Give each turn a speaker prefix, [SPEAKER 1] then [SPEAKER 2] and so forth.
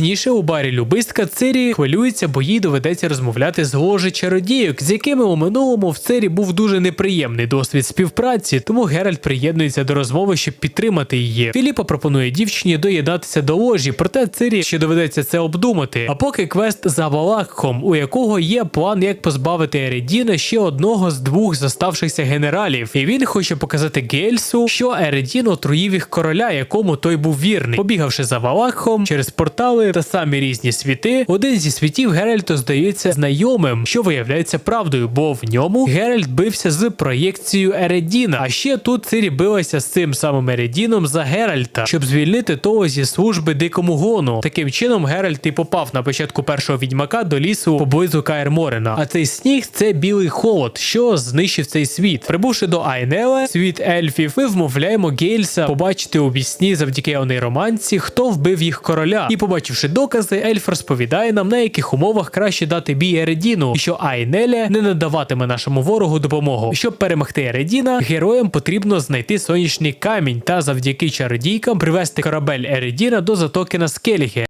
[SPEAKER 1] Пізніше у барі Любистка Цирі хвилюється, бо їй доведеться розмовляти з ложе чародійок, з якими у минулому в Цирі був дуже неприємний досвід співпраці, тому Геральт приєднується до розмови, щоб підтримати її. Філіпа пропонує дівчині доєднатися до ложі, проте Цирі ще доведеться це обдумати. А поки квест за Валакхом, у якого є план, як позбавити Ередіна ще одного з двох зоставшихся генералів, і він хоче показати Гельсу, що Ередін отруїв їх короля, якому той був вірний. Побігавши за Валакхом через портали та самі різні світи, один зі світів Геральту здається знайомим, що виявляється правдою, бо в ньому Геральт бився з проєкцією Ередіна. А ще тут Цирі билася з цим самим Ередіном за Геральта, щоб звільнити того зі служби дикому гону. Таким чином Геральт і попав на початку першого відьмака до лісу поблизу Каерморена. А цей сніг це білий холод, що знищив цей світ. Прибувши до Айнела, світ ельфів, ми вмовляємо Гейльса побачити у вісні завдяки онейроманці, хто вбив їх короля. І побачивши докази, ельф розповідає нам, на яких умовах краще дати бій Ередіну, і що Айнеля не надаватиме нашому ворогу допомогу. Щоб перемогти Ередіна, героям потрібно знайти сонячний камінь та завдяки чародійкам привести корабель Ередіна до затоки на Скеліги.